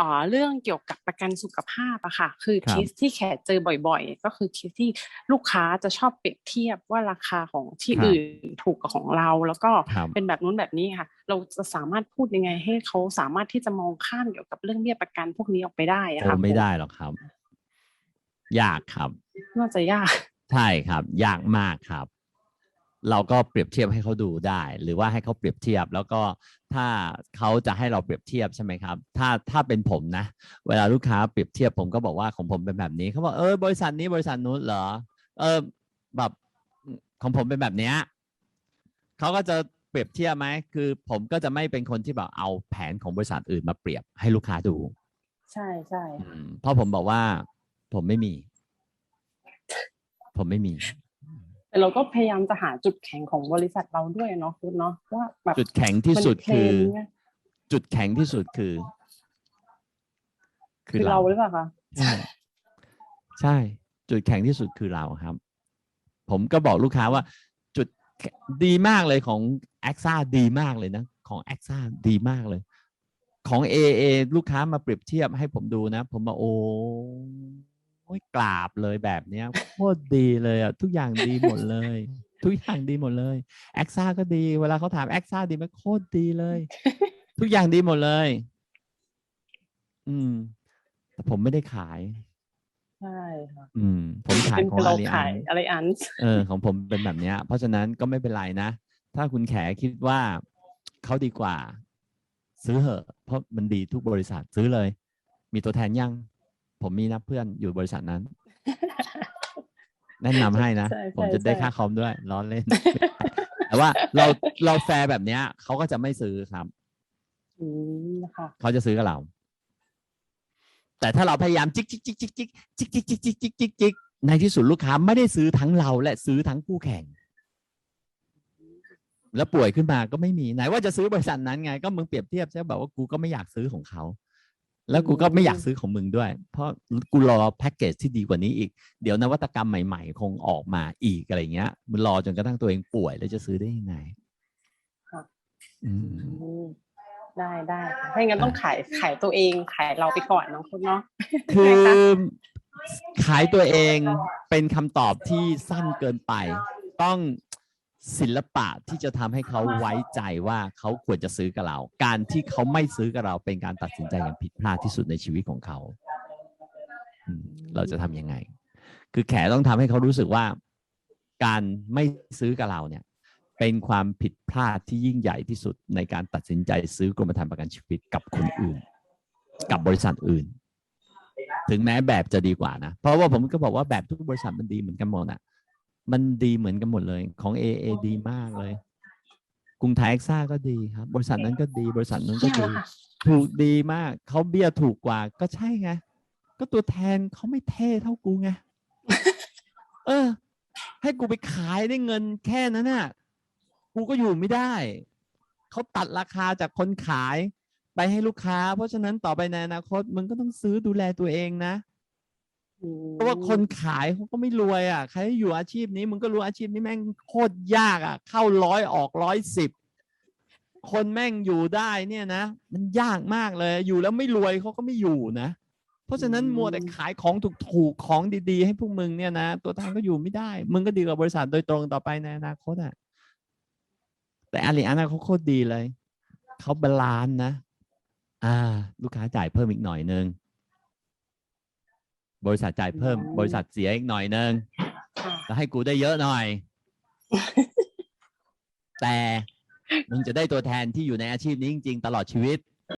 อ่าเรื่องเกี่ยวกับประกันสุขภาพอะค่ะ คือครัเคบสที่แขกเจอบ่อยๆ ก็คือเคสที่ลูกค้าจะชอบเปรียบเทียบว่าราคาของที่ครับอื่นถูกกว่าของเรา แล้วก็ครับเป็นแบบนู้นแบบนี้ค่ะ เราจะสามารถพูดยังไงให้เขาสามารถที่จะมองข้ามเกี่ยวกับเรื่องเบี้ยประกันพวกนี้ออกไปได้อะโอ้ค่ะไม่ได้หรอกครับ ยากครับ น่าจะยาก ใช่ครับ ยากมากครับ เราก็เปรียบเทียบให้เขาดูได้ หรือว่าให้เขาเปรียบเทียบ แล้วก็ถ้าเขาจะให้เราเปรียบเทียบใช่ไหมครับ ถ้าถ้าเป็นผมนะ เวลาลูกค้าเปรียบเทียบผมก็บอกว่าของผมเป็นแบบนี้เขาบอกเออบริษัทนี้บริษัทนู้นเหรอเออแบบของผมเป็นแบบเนี้ยเขาก็จะเปรียบเทียบไหมคือผมก็จะไม่เป็นคนที่แบบเอาแผนของบริษัทอื่นมาเปรียบให้ลูกค้าดู ใช่ใช่อืมเพราะผมบอกว่า ผมไม่มี ผมไม่มี แต่เราก็พยายามจะหาจุดแข็งของบริษัทเราด้วยเนาะคุณเนาะว่าแบบจุดแข็งที่สุดมันเทรคือนด์ไงจุดแข็งที่สุดคือ คือเราหรือเปล่าคะใช่ใช่ จุดแข็งที่สุดคือเราครับ ผมก็บอกลูกค้าว่า จุดแข็งดีมากเลยของแอคซ่าดีมากเลยนะ ของแอคซ่าดีมากเลย ของ AA ลูกค้ามาเปรียบเทียบให้ผมดูนะ ผมบอก โอ้ยกราบเลยแบบเนี้ยโคตรดีเลยอะทุกอย่างดีหมดเลย ทุกอย่างดีหมดเลยแอคซ่าก็ดี เวลาเขาถามแอคซ่าดีไหมโคตรดีเลย ทุกอย่างดีหมดเลย อืม แต่ผมไม่ได้ขายใช่ค่ะอืม ผมขายเป็นของเราอาลีอัขายนอะไรอันเออ ของผมเป็นแบบเนี้ย เพราะฉะนั้นก็ไม่เป็นไรนะ ถ้าคุณแขคิดว่าเขาดีกว่า ซื้อเหอะ เพราะมันดีทุกบริษัทซื้อเลย มีตัวแทนยัง ผมมีนะเพื่อนอยู่บริษัทนั้น แนะนำให้นะใช่ผมใช่จะได้ใช่ค่าคอมด้วยล้อเล่น แต่ว่าเราเราแฟร์แบบเนี้ยเขาก็จะไม่ซื้อครับอืมนะคะเขาจะซื้อกับเรา แต่ถ้าเราพยายามจิกจิกจิกจิกจิกจิกจิกจิกจิกจิกจิกจิกในที่สุดลูกค้าไม่ได้ซื้อทั้งเรา และซื้อทั้งคู่แข่ง แล้วป่วยขึ้นมาก็ไม่มีไหนว่าจะซื้อบริษัทนั้นไง ก็มึงเปรียบเทียบใช่แบบว่ากูก็ไม่อยากซื้อของเขา แล้วกูก็ไม่อยากซื้อของมึงด้วย เพราะกูรอแพ็กเกจที่ดีกว่านี้อีก เดี๋ยวนวัตกรรมใหม่ๆ คงออกมาอีกอะไรเงี้ยมึงรอจนกระทั่งตัวเองป่วยแล้วจะซื้อได้ยังไงค่ะอืมอืมได้ได้ค่ะถ้าอย่างนั้นต้องขายขายตัวเองขายเราไปก่อนเน้องคุณเนาะคือขายตัวเองเป็นคำตอบที่สั้นเกินไป ต้อง ศิลปะที่จะทำให้เขาไว้ใจว่าเขาควรจะซื้อกับเรา การที่เขาไม่ซื้อกับเราเป็นการตัดสินใจอย่างผิดพลาดที่สุดในชีวิตของเขาเราจะทำยังไง คือแขต้องทำให้เขารู้สึกว่า การไม่ซื้อกับเราเนี่ย เป็นความผิดพลาดที่ยิ่งใหญ่ที่สุดในการตัดสินใจซื้อกรมธรรม์ประกันชีวิตกับคนอื่น กับบริษัทอื่น ถึงแม้แบบจะดีกว่านะ เพราะว่าผมก็บอกว่าแบบทุกบริษัทมันดีเหมือนกันหมดอะ มันดีเหมือนกันหมดเลย ของ AA ดีมากเลย กรุงไทยเอ็กซ่าก็ดีครับ บริษัทนั้นก็ดี บริษัทนั้นก็ดี ถูกดีมาก เขาเบี้ยถูกกว่า ก็ใช่ไง ก็ตัวแทนเขาไม่เท่เท่ากูไง เออ ให้กูไปขายได้เงินแค่นั้นน่ะ กูก็อยู่ไม่ได้ เขาตัดราคาจากคนขายไปให้ลูกค้า เพราะฉะนั้นต่อไปในอนาคตมึงก็ต้องซื้อดูแลตัวเองนะอืม เพราะว่าคนขายเขาก็ไม่รวยอะ ใครอยู่อาชีพนี้มึงก็รู้อาชีพนี้แม่งโคตรยากอะ เข้าร้อยออกร้อยสิบคนแม่งอยู่ได้เนี่ยนะ มันยากมากเลยอยู่แล้วไม่รวยเขาก็ไม่อยู่นะ เพราะฉะนั้นมัวแต่ขายของถูกๆของดีๆ ให้พวกมึงเนี่ยนะตัวแทนก็อยู่ไม่ได้ มึงก็ดีกับบริษัทโดยตรงต่อไปในอนาคตอะแต่อาลีอานาเขาโคตรดีเลยเขาบาลานซ์นะ อ่า ลูกค้าจ่ายเพิ่มอีกหน่อยนึง บริษัทจ่ายเพิ่ม บริษัทเสียอีกหน่อยนึงค่ะแล้วให้กูได้เยอะหน่อย แต่มึงจะได้ตัวแทนที่อยู่ในอาชีพนี้จริง ๆ ตลอดชีวิต